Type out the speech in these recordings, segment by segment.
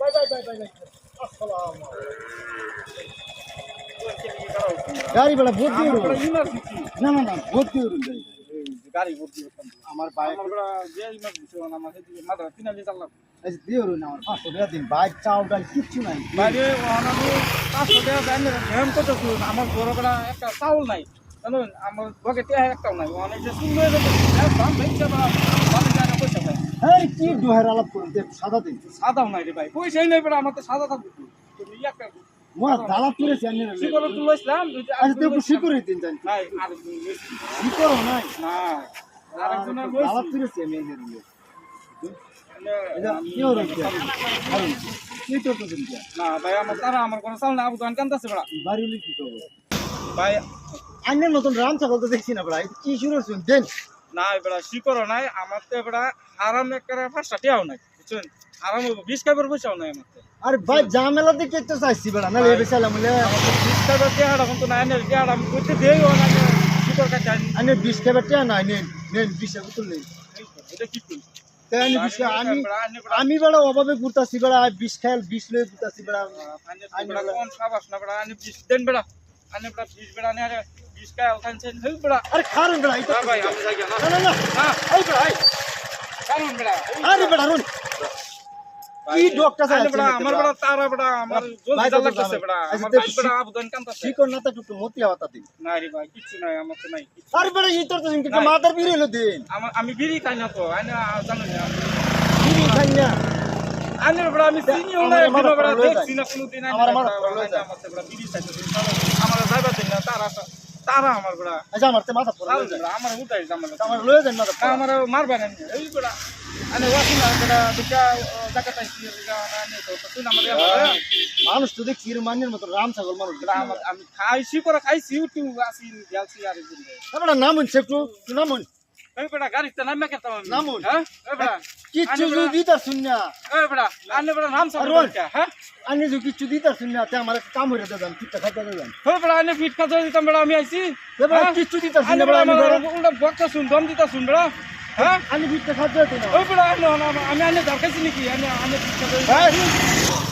Bye bye bye bye bye আসসালাম গাড়ি দিয়ে উড়ো। না না না উড়ুন গাড়ি। ভর্তি আমার বাইক মাথা পাঁচশো টাকা দিন। বাইক চাও ডাল কিচ্ছু নাই। বাইরে আমার বড় বেড়া একটা চাউল নাই। জানুন আমার বকে একটাও নাই। অনেক যে দাম বা ভালো জায়গা পয়সা এই কি দুহার আলাপ করুন তে সাদা দিন সাদাও নাই রে ভাই পয়সাই নাই বেড়া আমার তো সাদা থাকবে? তুমি শিকড় তুলেছিলাম আচ্ছা তুই দিন জানি। নাই আর নাই। না আরেকজনের না ভাই ভাই আইনের নতুন রাম ছাগল তো দেখছি না প্রায় কি শুরু দেন। না এবার শিকড়ও নাই আমার তো এবার একটা পাঁচটা টিয়াও নাই বুঝছেন? হারাম বিশ কাপড় পয়সাও নাই আমার তো। আরে ভাই ঝামেলা দেখে তো চাইছি বেড়া না লেবে চাইলাম বলে। বিশ কাপড় টিয়াটা কিন্তু নাই না টিয়াটা আমি করতে দিইও না শিকড় আনি আইনের বিশ কেবার টিয়া নাই নেন নেন বিশ কেবার তুললে এটা কি করি আমি আমি আমি বেড়া অভাবে ঘুরতাছি বেড়া বিশ খেয়াল বিশ লয়ে ঘুরতাছি বেড়া। কোন সাবাস না বেড়া বিশ দেন বেড়া আনি বেড়া বেড়া নিয়ে এটা না ভাই আমি যাই না না না না না এই বেড়া এই। কারণ বেড়া আরে বেড়া রুন কি ডকটা আনি বেড়া আমার বেড়া তারা বেড়া আমার জলদি ভাই, জাল লাগতেছে যাবে। আমার ভাই বেড়া আবুদান একটু মতি দিন না রে ভাই কিচ্ছু নাই আমার তো নাই আরে বেড়া এই তোর তো কিন্তু নাই। বিড়ি হলো দিন আমি বিড়ি খাই না তো আইনা জানো না বিড়ি খাই না আইনের বেড়া আমি চিনিও না আমার- একদিনও আমার বেড়া লয়ে যায়। দেখছি না কোনোদিন আমার- আমার বেড়া, লয়ে যায়। আমার তো বেড়া বিড়ি খাইছে আমার যাইবার দিন না তারা তারা আমার বেড়া আচ্ছা আমার তো মাথা পড়ে। বেড়া, আমার উঠাই আমার আমার লয়ে যান মাথা। আমার মারবা না। এই বেড়া আনে ওয়াসি না বেড়া দুটা জায়গা পাইছি বেড়া আনে তো তো তুই আমার হ্যাঁ। মানুষ তো দেখি মানের মতো রাম ছাগল মানুষ আমি খাইছি করে খাইছি তুই আসি গেলছি আর আপনার নামুন সে একটু একটু নামুন এই বেড়া গাড়িতে নামে কেতাম আমি নামুন। হ্যাঁ? এই বেড়া কিচ্ছু আনে যদি দিতার শুননা এই বেড়া আনে বেড়া নাম সামনে রোল। হ্যাঁ? আমি যদি কিচ্ছু দিতার শুননা তে আমার কাম হইরে দেন কিচ্ছু খাইতে দেন। হ্যাঁ বেড়া আনে ফিট খাতে দিতাম বেড়া আমি আইছি। এবার হ্যাঁ? কিচ্ছু শুননা আমি উল্টা শুন দম দিতা শুন বেড়া হ্যাঁ? খাইতে দিতে ওই বেড়া আনে আমি আনে দরকারছি নাকি? আমি আনে ফিট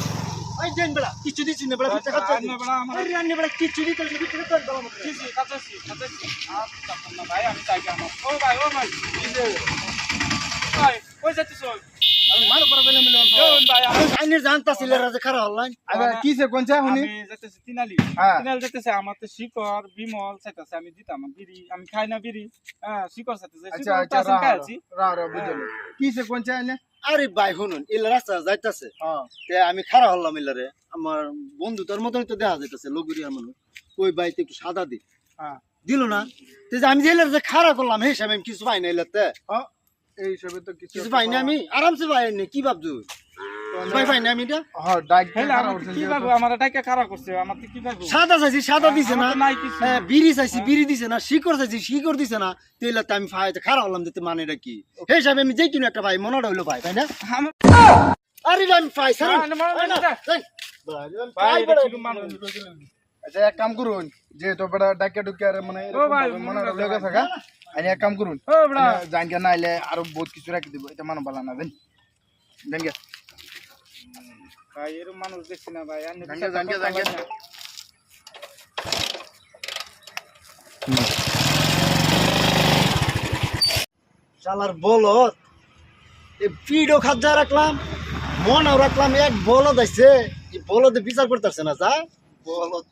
এই দেন বেড়া কিচ্ছু দিছি না বেড়া বিটটা খাইতে আনে দিন বেড়া আমার আরে আন্নে বেড়া কিচ্ছু দিতার শুননা বিটটা খাইতে দিলাম জি জি কাছেছি কাছেছি আর তখন না ভাই আমি চাই আমার ও ভাই ও ভাই যে ভাই কই যাচ্ছিস আমি মার পরে বেলে মিলে ভাই আমি আইনে জানতাছিল রাজে খারাপ অনলাইন কিসে কোনছে শুনি? আমি যাইতেছি তিনালি। হ্যাঁ। তিনালি যাইতেছে আমার তো শিকর বিমল চাইতেছে আমি দিতাম বিড়ি আমি খাই না বিড়ি। হ্যাঁ শিকর চাইতেছে আচ্ছা আচ্ছা রা রা রা বুঝলো কিসে কোনছে এনে আরে ভাই শুনুন এলা রাস্তা যাইতাছে। হ্যাঁ। তে আমি খারাপ হলাম এলারে আমার বন্ধু তোর মতনই তো দেখা যাইতেছে লগুরিয়া মানুষ। ওই বাইতে একটু সাদা দি। হ্যাঁ। দিল না। তে যে আমি যে এলার যে খারাপ করলাম হে হিসাবে আমি কিছু পাইনি এলাতে হ্যাঁ এই হিসাবে তো কিছু পাইনি পাই না আমি? আরামসে পাইনি কি ভাবছ না আমি এটা হ্যাঁ ডাক হেলে আমার তো কি ভাবো আমার টাকা খারাপ করছে আমার তো কি ভাবো সাদা চাইছি সাদা দিছে না। আমার তো নাই কিছু। হ্যাঁ, বিড়ি চাইছি বিড়ি দিছে না শিকড় চাইছি শিকড় দিছে না। তেলাতে আমি ফাই খারাপ হলাম দিতে মানে এটা কি? হে হিসাবে আমি যে কিনো একটা ভাই মনে হইল ভাই তাই না? আরে আমি সারা। ভাই আচ্ছা এক কাম করুন যে তো বড় ডাকে ডুকে আর মানে লগে থাকা এক কাম করুন। জানকে না আইলে আরও বহুত কিছু রাখি দিব এটা মানে ভালো না দেন দেন গে ভাই এরকম মানুষ দেখছি না ভাই শালার বলদ এ পিডও খাজা রাখলাম মনও রাখলাম এক বলদ আছে এই বলদে বিচার করতেছে না যা। বলদ।